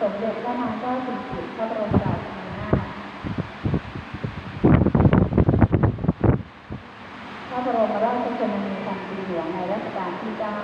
สมเด็จพระนางเจ้าสิริกิติ์พระบรมราชินีนาถพระบรมราชชนนีพันปีหลวงในรัชกาลที่เก้า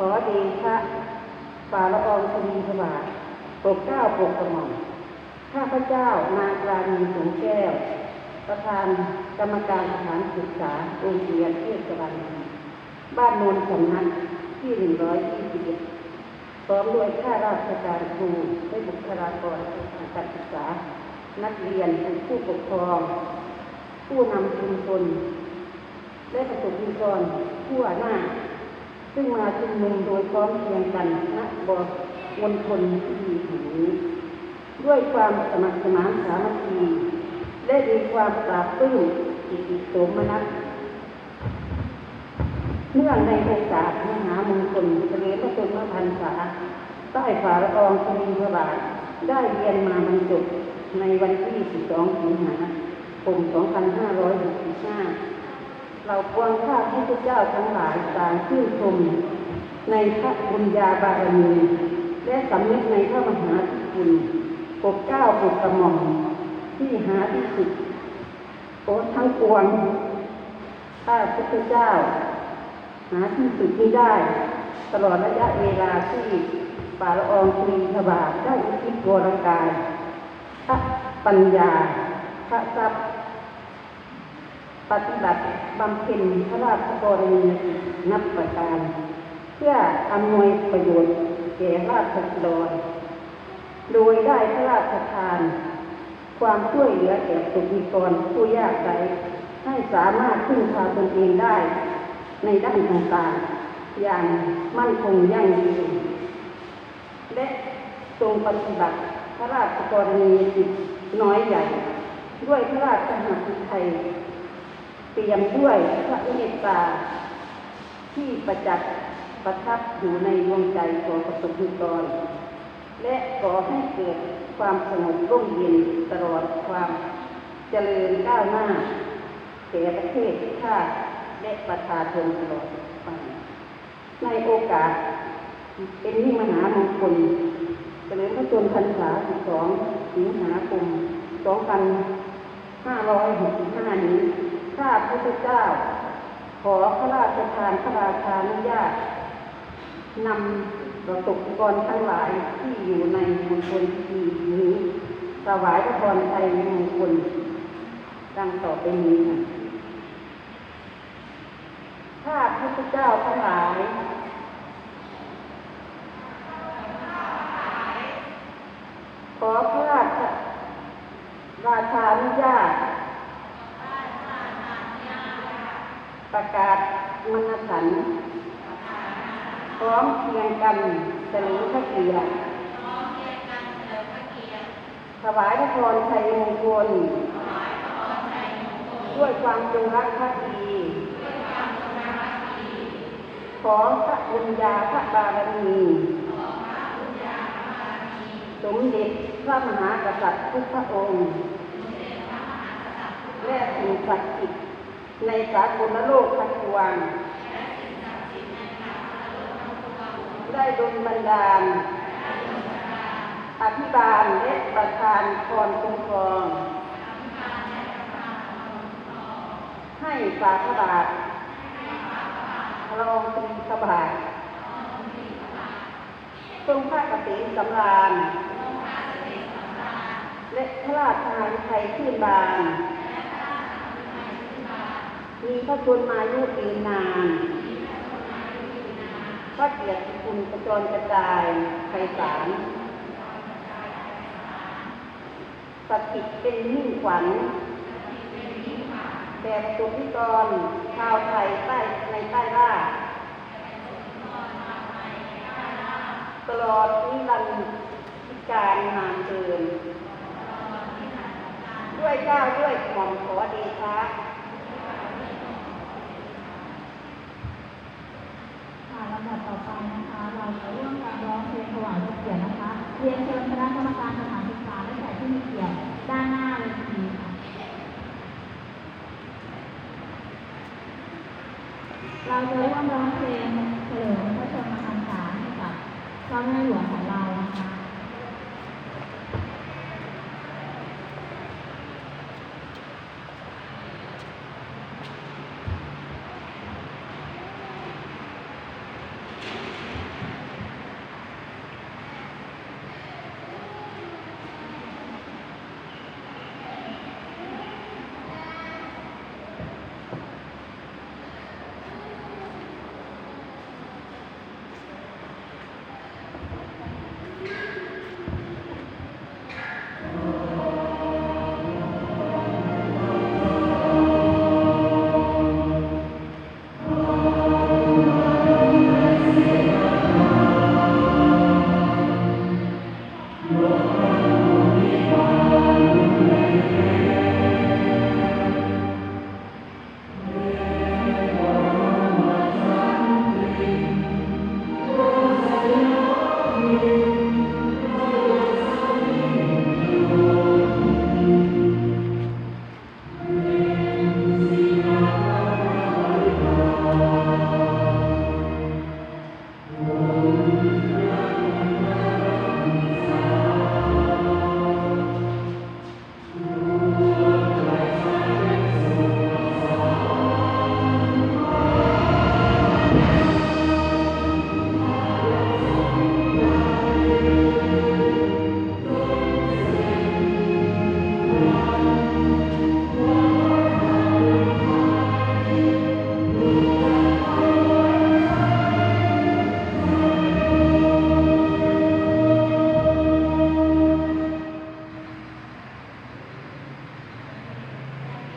ขอดีพระฝ่าละอองธุลีถวายปกเก้าปกกระหม่อมข้าพเจ้านางราณีสงแก้ว ประธานกรรมการสถานศึกษาโรงเรียนเทศบาลบ้านโนนสำนักที่หนึ่งร้อยยี่สิบเอ็ดพร้อมด้วยข้าราชการครูและบุคลากรทางการศึกษา นักเรียนเป็นผู้ปกครอง ผู้นำชุมชนและประสบนิกรทั่วหน้า ซึ่งมาชุมนุมโดยพร้อมเพรียงกันณบมณฑลพิธีแห่งนี้ ด้วยความสมัครสมานสามัคคีและมีความปราบปลื้มอิติโสมนัสเนื่องในโอกาสมหามงคลเฉลิมพระชนมพรรษาใต้ฝ่าละอองธุลีพระบาทได้เรียนมาบรรจบในวันที่ 12 สิงหาคม 2565 เราควงข้าพระเจ้าทั้งหลายต่างชื่นชมในพระบุญญาบารมีและสำนึกในพระมหาคุณปกเก้าปกกระหม่อมที่หาที่สุดโอ้ทั้งปวงข้าพระเจ้า หาที่สุดไม่ได้ ตลอดระยะเวลาที่ป่าละอองธุลีพระบาทได้อุทิศวร่างกายพระปัญญาพระทรัพย์ ปฏิบัติบำเพ็ญพระราชกรณียกิจนับประการ เพื่ออำนวยประโยชน์แก่ราษฎรโดยได้พระราชทาน ความช่วยเหลือแก่สุนิกรผู้ยากไร้ให้สามารถพึ่งพาตนเองได้ ในด้านต่างๆ อย่างมั่นคงยั่งยืนและทรงปฏิบัติพระราชกรณียกิจน้อยใหญ่ ด้วยพระราชหัตถ์ไทย เตรียมด้วยพระเมตตา ที่ประจักษ์ประทับอยู่ในดวงใจของประสบนิกรและขอให้เกิดความสงบร่มเย็นตลอดความเจริญก้าวหน้าแก่ประเทศชาติและประชาชนตลอดไปในโอกาส เป็นนิมหามงคลเฉลิมพระชนมพรรษา 12 สิงหาคม 2565 นี้ ข้าพระเจ้า ขอพระราชทานพระราชานุญาตนำประสบกรทั้งหลายที่อยู่ในมณฑลพิธีนี้ถวายพระพรชัยมงคลดังต่อไปนี้ข้าพระเจ้าทั้งหลายขอพระราชราชานุญาต ประกาศมนสันท์พร้อมเพรียงกันเฉลิมพระเกียรติถวายพระพรชัยมงคลด้วยความจงรักภักดีของพระบุญญาพระบารมีสมเด็จพระมหากษัตริย์ทุกพระองค์ และสิ่งศักดิ์สิทธิ์ ในสากลโลกทั้งปวง ได้ดลบันดาล อภิบาลและประทานพรคุ้มครอง ให้ฝาพระบาทรองตรีพระบาททรงพระกษมสำราญ และพระราชทานไทยชื่นบาน มีพระชนมายุยืนนานพระเกียรติคุณกระจรกระจายไพศาลสถิตเป็นมิ่งขวัญแต่ประสบนิกรชาวไทยใต้ในใต้ล่าตลอดนิรันดร์การนานเกินด้วยเกล้าวด้วยหม่อมขอเดชะค่ะลำดับต่อไปนะคะ เรา จะร่วมกันร้องเพลงถวายพระเกียรตินะคะ เรียนเชิญคณะกรรมการสถานศึกษาและแขกที่มีเกียรติด้านหน้าเวทีค่ะเราจะร่วมร้องเพลง